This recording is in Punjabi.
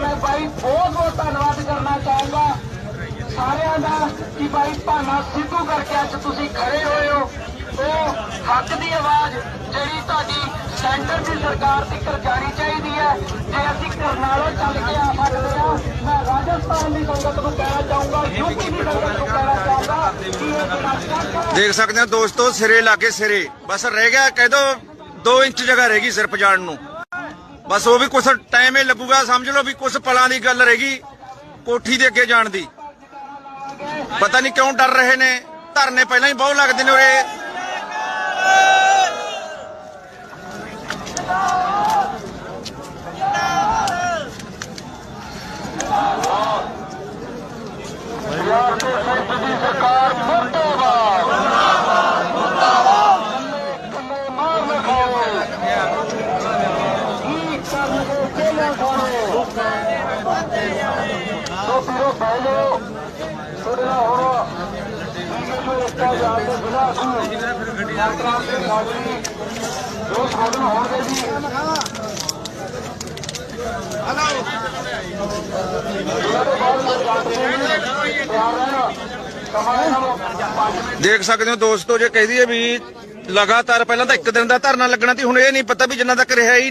ਮੈਂ ਬਾਈ ਬਹੁਤ ਬਹੁਤ ਧੰਨਵਾਦ ਕਰਨਾ ਚਾਹਾਂਗਾ। ਸਾਰਿਆਂ ਦਾ ਕਿ ਬਾਈ ਭਾਨਾ ਸਿੱਧੂ ਕਰਕੇ ਅੱਜ ਤੁਸੀਂ ਖੜੇ ਹੋਏ ਹੋ। ਉਹ ਹੱਕ ਦੀ ਆਵਾਜ਼ ਜਿਹੜੀ ਤੁਹਾਡੀ ਸੈਂਟਰ ਦੀ ਸਰਕਾਰ ਤੱਕ ਜਾਣੀ ਚਾਹੀਦੀ ਹੈ। ਜੇ ਅਸੀਂ ਕਰਨਾਲੋਂ ਚੱਲ ਕੇ ਆ ਸਕਦੇ ਹਾਂ, ਮੈਂ ਰਾਜਸਥਾਨ ਦੀ ਸੰਗਤ ਨੂੰ ਕਹਿਣਾ ਚਾਹੂੰਗਾ, ਯੂਪੀ ਦੀ ਸੰਗਤ ਨੂੰ ਕਹਿਣਾ ਚਾਹੂੰਗਾ ਕਿ ਦੇਖ ਸਕਦੇ ਹੋ ਦੋਸਤੋ, ਸਿਰੇ ਲਾਗੇ ਸਿਰੇ। ਬਸ ਰਹਿ ਗਿਆ, ਕਹਿ ਦੋ 2 ਇੰਚ ਜਗ੍ਹਾ ਰਹਿ ਗਈ ਸਿਰਫ ਜਾਣ ਨੂੰ। ਬਸ ਉਹ ਵੀ ਕੁਛ ਟਾਈਮ ਹੀ ਲੱਗੂਗਾ, ਸਮਝ ਲਓ ਵੀ ਕੁਛ ਪਲਾਂ ਦੀ ਗੱਲ ਰਹੇਗੀ, ਕੋਠੀ ਦੇ ਅੱਗੇ ਜਾਣ ਦੀ। ਪਤਾ ਨਹੀਂ ਕਿਉਂ ਡਰ ਰਹੇ ਨੇ, ਧਰਨੇ ਪਹਿਲਾਂ ਹੀ ਬਹੁਤ ਲੱਗਦੇ ਨੇ ਉਰੇ ਪੰਜਾਬ ਦੇ ਸੈਂਟਰ ਦੀ ਸਰਕਾਰ ਮੁਰਦਾਬਾਦ ਮੁਰਦਾਬਾਦ ਕੰਨੇ ਮਾਰ ਨਾ ਖਾਓ ਕੀ ਕਰਨਗੇ ਜੇਲਾਂ ਖਾਣੇ ਸੋ ਪੀਰੋ ਬਹਿ ਜੋ ਸਾਧਨ ਹੋਣਗੇ ਜੀ ਦੇਖ ਸਕਦੇ ਹੋ ਦੋਸਤੋ, ਜੇ ਕਹਿ ਦਈਏ ਵੀ ਲਗਾਤਾਰ ਪਹਿਲਾਂ ਤਾਂ ਇੱਕ ਦਿਨ ਦਾ ਧਰਨਾ ਲੱਗਣਾ ਸੀ, ਹੁਣ ਇਹ ਨਹੀਂ ਪਤਾ ਵੀ ਜਿੰਨਾ ਤੱਕ ਰਿਹਾ ਹੀ